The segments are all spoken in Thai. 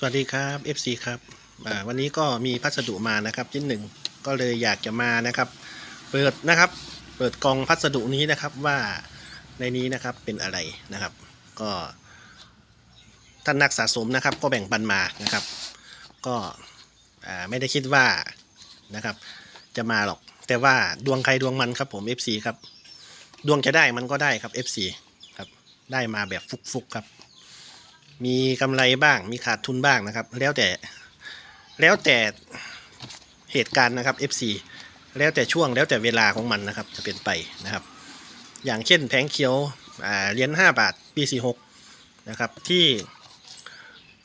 สวัสดีครับ FC ครับวันนี้ก็มีพัสดุมานะครับชิ้นหนึ่งก็เลยอยากจะมานะครับ เปิดนะครับ เปิดกล่องพัสดุนี้นะครับว่าในนี้นะครับเป็นอะไรนะครับ ก็ท่านนักสะสมนะครับ ก็แบ่งปันมานะครับ ก็ไม่ได้คิดว่านะครับ จะมาหรอก แต่ว่าดวงใครดวงมันครับผม FC ครับ ดวงจะได้มันก็ได้ครับ FC ครับได้มาแบบฟุกๆครับ มีกำไรบ้าง มีขาดทุนบ้างนะครับ แล้วแต่แล้วแต่เหตุการณ์นะครับ FC แล้วแต่ช่วงแล้วแต่เวลาของมันนะครับ จะเป็นไปนะครับ อย่างเช่นแผงเขียวอ่าเหรียญ5บาทปี46นะครับ ที่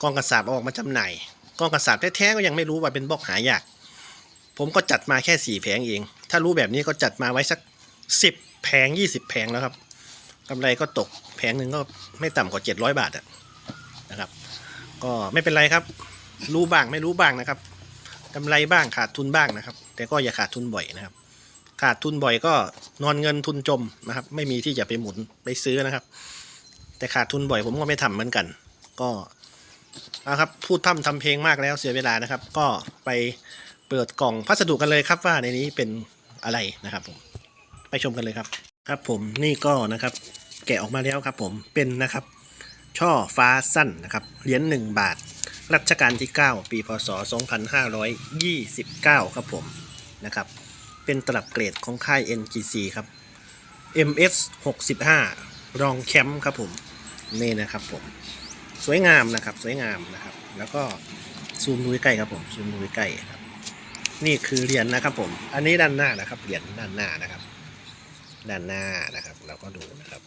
กองกระสาบออกมาจำหน่ายกองกระสาบแท้ๆก็ยังไม่รู้ว่าเป็นบล็อกหายาก ผมก็จัดมาแค่สี่แผงเอง ถ้ารู้แบบนี้ก็จัดมาไว้สักสิบแผงยี่สิบแผงแล้วครับกำไรก็ตกแผงหนึ่งก็ไม่ต่ำกว่าเจ็ดร้อยบาทอะนะ ก็ไม่เป็นไรครับ รู้บ้างไม่รู้บ้างนะครับกำไรบ้างขาดทุนบ้างนะครับ แต่ก็อย่าขาดทุนบ่อยนะครับ ขาดทุนบ่อยก็นอนเงินทุนจมนะครับ ไม่มีที่จะไปหมุนไปซื้อนะครับ แต่ขาดทุนบ่อยผมก็ไม่ทำเหมือนกัน ก็เอาครับพูดพร่ำทำเพลงมากแล้วเสียเวลานะครับ ก็ไปเปิดกล่องพัสดุกันเลยครับว่าในนี้เป็นอะไรนะครับผมไปชมกันเลยครับ ครับผมนี่ก็นะครับ แกะออกมาแล้วครับผมเป็นนะครับ ช่อฟ้าสั้นนะครับ เหรียญ1บาท รัชกาลที่ 9 ปีพศ 2529 ครับผมนะครับ เป็นตลับเกรดของค่าย NGC ครับ MS 65 รองแคมป์ครับผม นี่นะครับผม สวยงามนะครับ สวยงามนะครับ แล้วก็ซูมดูใกล้ครับผม ซูมดูใกล้ครับ นี่คือเหรียญนะครับผม อันนี้ด้านหน้านะครับ เหรียญด้านหน้านะครับ ด้านหน้านะครับ เราก็ดูนะครับ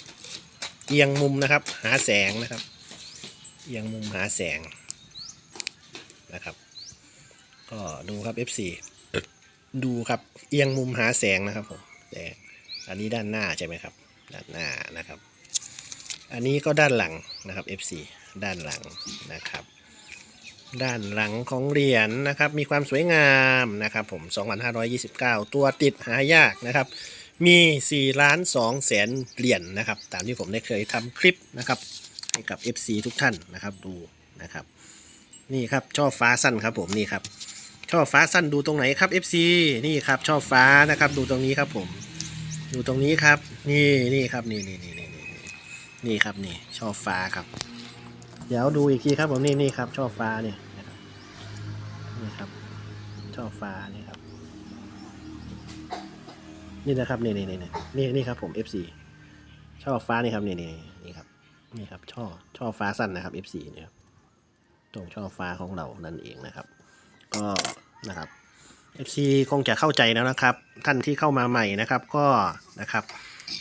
อียงมุมนะครับ หาแสงนะครับ เอียงมุมหาแสงนะครับ ก็ดูครับ FC ดูครับ เอียงมุมหาแสงนะครับผมแสงอันนี้ด้านหน้าใช่ไหมครับ ด้านหน้านะครับ อันนี้ก็ด้านหลังนะครับ FC ด้านหลังนะครับ ด้านหลังของเหรียญนะครับ มีความสวยงามนะครับ ผม 2529 ตัวติดหายากนะครับ มี4ล้าน2แสนเหรียญนะครับ ตามที่ผมได้เคยทำคลิปนะครับ ให้กับ FC ทุกท่านนะครับดูนะครับ นี่ครับช่อฟ้าสั้นครับผมนี่ครับช่อฟ้าสั้นดูตรงไหนครับ FC นี่ครับช่อฟ้านะครับดูตรงนี้ครับผม ดูตรงนี้ครับ นี่นี่ครับนี่นี่นี่นี่นี่นี่ครับนี่ช่อฟ้าครับ เดี๋ยวดูอีกทีครับผมนี่นี่ครับช่อฟ้าเนี่ยนะครับนี่ครับช่อฟ้านี่ครับ นี่นะครับนี่นี่นี่นี่นี่ครับผม FC ช่อฟ้านี่ครับนี่นี่นี่ครับนี่ครับช่อช่อฟ้าสั้นนะครับ FC เนี่ยครับตรงช่อฟ้าของเรานั่นเองนะครับ ก็นะครับ FC คงจะเข้าใจแล้วนะครับ ท่านที่เข้ามาใหม่นะครับก็นะครับ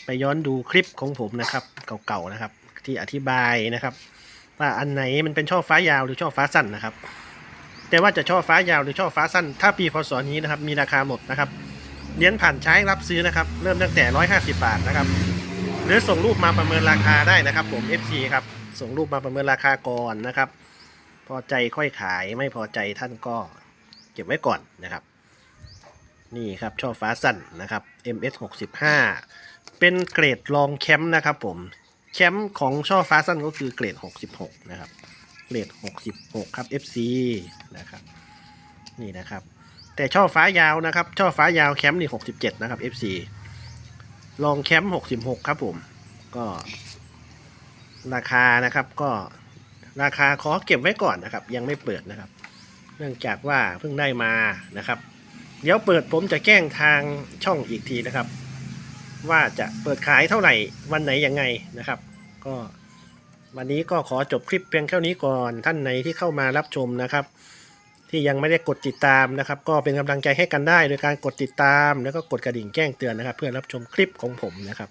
ไปย้อนดูคลิปของผมนะครับเก่าๆนะครับ ที่อธิบายนะครับ ว่าอันไหนมันเป็นช่อฟ้ายาวหรือช่อฟ้าสั้นนะครับ แต่ว่าจะช่อฟ้ายาวหรือช่อฟ้าสั้น ถ้าปีพศนี้นะครับ มีราคาหมดนะครับ เหรียญผ่านใช้รับซื้อนะครับ เริ่มตั้งแต่ 150 บาทนะครับ หรือส่งรูปมาประเมินราคาได้นะครับ ผม FC ครับส่งรูปมาประเมินราคาก่อนนะครับ พอใจค่อยขายไม่พอใจท่านก็เก็บไว้ก่อนนะครับ นี่ครับช่อฟ้าสั้นนะครับ MS 65เป็นเกรดรองแคมป์นะครับ ผมแคมป์ของช่อฟ้าสั้นก็คือเกรด 66 นะครับ เกรด 66 ครับ FC นะครับ นี่นะครับ แต่ช่อฟ้ายาวนะครับ ช่อฟ้ายาวแคมป์นี่67นะครับ FC ลองแคมป์66ครับผม ก็ ราคานะครับ ก็ราคาขอเก็บไว้ก่อนนะครับ ยังไม่เปิดนะครับ เนื่องจากว่าเพิ่งได้มานะครับ เดี๋ยวเปิดผมจะแจ้งทางช่องอีกทีนะครับ ว่าจะเปิดขายเท่าไหร่วันไหนยังไงนะครับ ก็วันนี้ก็ขอจบคลิปเพียงเท่านี้ก่อนท่านไหนที่เข้ามารับชมนะครับ ที่ยังไม่ได้กดติดตามนะครับ ก็เป็นกำลังใจให้กันได้ โดยการกดติดตามแล้วก็กดกระดิ่งแจ้งเตือนนะครับ เพื่อรับชมคลิปของผมนะครับ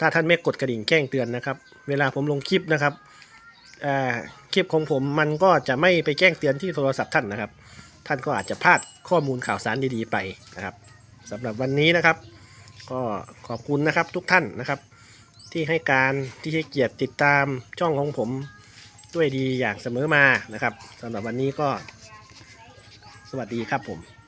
ถ้าท่านไม่กดกระดิ่งแจ้งเตือนนะครับ เวลาผมลงคลิปนะครับคลิปของผมมันก็จะไม่ไปแจ้งเตือนที่โทรศัพท์ท่านนะครับ ท่านก็อาจจะพลาดข้อมูลข่าวสารดีๆไปนะครับสำหรับวันนี้นะครับ ก็ขอบคุณนะครับทุกท่านนะครับ ที่ให้การที่ให้เกียรติติดตามช่องของผมด้วยดีอย่างเสมอมานะครับสำหรับวันนี้ก็ สวัสดีครับผม